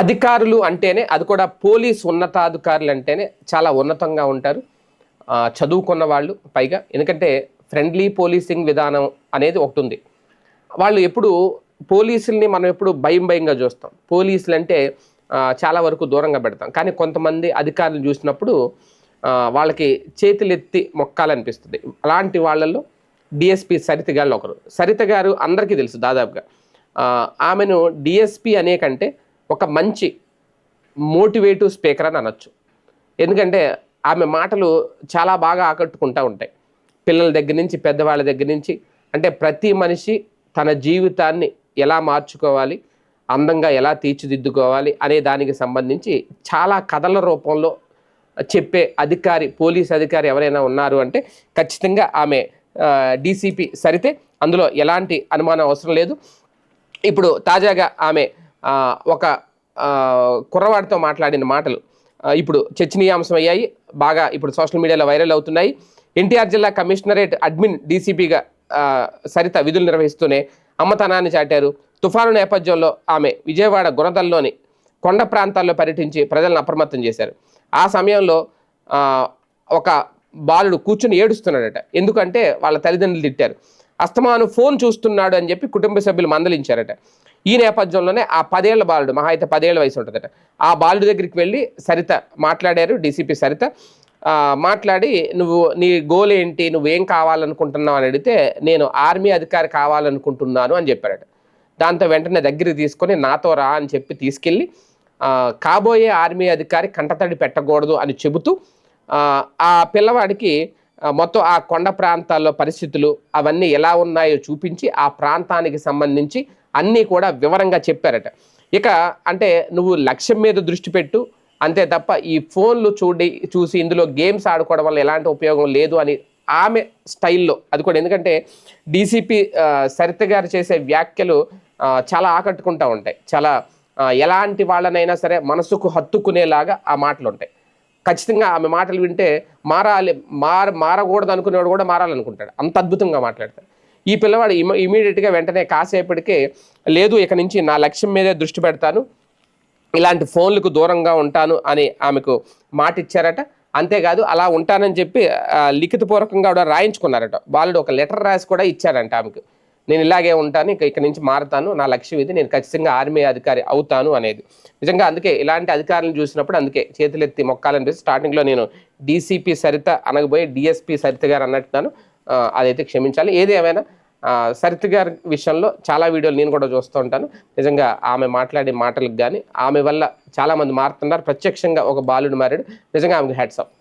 అధికారులు అంటేనే అది కూడా పోలీస్ ఉన్నతాధికారులు అంటేనే చాలా ఉన్నతంగా ఉంటారు. చదువుకున్న వాళ్ళు పైగా. ఎందుకంటే ఫ్రెండ్లీ పోలీసింగ్ విధానం అనేది ఒకటి ఉంది వాళ్ళు ఎప్పుడు పోలీసుల్ని మనం ఎప్పుడు భయం భయంగా చూస్తాం. పోలీసులు అంటే చాలా వరకు దూరంగా పెడతాం. కానీ కొంతమంది అధికారులు చూసినప్పుడు వాళ్ళకి చేతులెత్తి మొక్కాలనిపిస్తుంది. అలాంటి వాళ్ళల్లో డిఎస్పి సరిత గారు ఒకరు. సరిత గారు అందరికీ తెలుసు దాదాపుగా. ఆమెను డిఎస్పి అనే కంటే ఒక మంచి మోటివేటివ్ స్పీకర్ అని అనొచ్చు. ఎందుకంటే ఆమె మాటలు చాలా బాగా ఆకట్టుకుంటూ ఉంటాయి. పిల్లల దగ్గర నుంచి పెద్దవాళ్ళ దగ్గర నుంచి. అంటే ప్రతి మనిషి తన జీవితాన్ని ఎలా మార్చుకోవాలి అందంగా ఎలా తీర్చిదిద్దుకోవాలి అనే దానికి సంబంధించి చాలా కథల రూపంలో చెప్పే అధికారి పోలీస్ అధికారి ఎవరైనా ఉన్నారు అంటే ఖచ్చితంగా ఆమె డీసీపీ సరితే అందులో ఎలాంటి అనుమానం అవసరం లేదు. ఇప్పుడు తాజాగా ఆమె ఒక కుర్రవాడితో మాట్లాడిన మాటలు. ఇప్పుడు చర్చనీయాంశం అయ్యాయి. బాగా ఇప్పుడు సోషల్ మీడియాలో వైరల్ అవుతున్నాయి. ఎన్టీఆర్ జిల్లా కమిషనరేట్ అడ్మిన్ డీసీపీగా సరిత విధులు నిర్వహిస్తూనే అమ్మతనాన్ని చాటారు. తుఫాను నేపథ్యంలో ఆమె విజయవాడ గుణదల్లోని కొండ ప్రాంతాల్లో పర్యటించి ప్రజలను అప్రమత్తం చేశారు. ఆ సమయంలో ఒక బాలుడు కూర్చుని ఏడుస్తున్నాడట. ఎందుకంటే వాళ్ళ తల్లిదండ్రులు తిట్టారు. అస్తమాను ఫోన్ చూస్తున్నాడు అని చెప్పి కుటుంబ సభ్యులు మందలించారట. ఈ నేపథ్యంలోనే ఆ పదేళ్ళ బాలుడు మహా అయితే పదేళ్ళ వయసు ఉంటుందట. ఆ బాలుడి దగ్గరికి వెళ్ళి సరిత మాట్లాడారు డీసీపీ సరిత. మాట్లాడి నువ్వు నీ గోల్ ఏంటి? నువ్వేం కావాలనుకుంటున్నావు అని అడిగితే నేను ఆర్మీ అధికారి కావాలనుకుంటున్నాను అని చెప్పారట. దాంతో వెంటనే దగ్గరికి తీసుకొని నాతో రా అని చెప్పి తీసుకెళ్ళి కాబోయే ఆర్మీ అధికారి కంటతడి పెట్టకూడదు అని చెబుతూ ఆ, పిల్లవాడికి మొత్తం ఆ కొండ ప్రాంతాల్లో పరిస్థితులు అవన్నీ ఎలా ఉన్నాయో చూపించి ఆ ప్రాంతానికి సంబంధించి అన్నీ కూడా వివరంగా చెప్పారట. ఇక అంటే నువ్వు లక్ష్యం మీద దృష్టి పెట్టు అంతే తప్ప ఈ ఫోన్లు చూడి చూసి ఇందులో గేమ్స్ ఆడుకోవడం వల్ల ఎలాంటి ఉపయోగం లేదు అని ఆమె స్టైల్లో అది కూడా ఎందుకంటే డీసీపీ సరిత గారు చేసే వ్యాఖ్యలు చాలా ఆకట్టుకుంటూ ఉంటాయి. చాలా ఎలాంటి వాళ్ళనైనా సరే మనసుకు హత్తుకునేలాగా ఆ మాటలు ఉంటాయి ఖచ్చితంగా ఆమె మాటలు వింటే మారాలి మార మారకూడదు అనుకునేవాడు కూడా మారాలనుకుంటాడు. అంత అద్భుతంగా మాట్లాడతాడు. ఈ పిల్లవాడు ఇమ ఇమీడియట్గా వెంటనే కాసేపటికే లేదు ఇక నుంచి నా లక్ష్యం మీదే దృష్టి పెడతాను ఇలాంటి ఫోన్లకు దూరంగా ఉంటాను అని ఆమెకు మాట ఇచ్చారట అంతేకాదు అలా ఉంటానని చెప్పి లిఖితపూర్వకంగా కూడా రాయించుకున్నారట. బాలుడు ఒక లెటర్ రాసి కూడా ఇచ్చారంట ఆమెకు. నేను ఇలాగే ఉంటాను ఇక ఇక నుంచి మారుతాను నా లక్ష్యం ఇది నేను ఖచ్చితంగా ఆర్మీ అధికారి అవుతాను అనేది. నిజంగా అందుకే ఇలాంటి అధికారులను చూసినప్పుడు అందుకే చేతులెత్తి మొక్కాలనిపిస్తే స్టార్టింగ్లో నేను డీసీపీ సరిత అనగబోయే డిఎస్పీ సరిత గారు అన్నట్టున్నాను. అదైతే క్షమించాలి. ఏది ఏమైనా సరిత గారి విషయంలో చాలా వీడియోలు నేను కూడా చూస్తూ ఉంటాను. నిజంగా ఆమె మాట్లాడే మాటలకు కానీ ఆమె వల్ల చాలామంది మారుతున్నారు. ప్రత్యక్షంగా ఒక బాలుడు మారాడు. నిజంగా ఆమెకు హ్యాట్సప్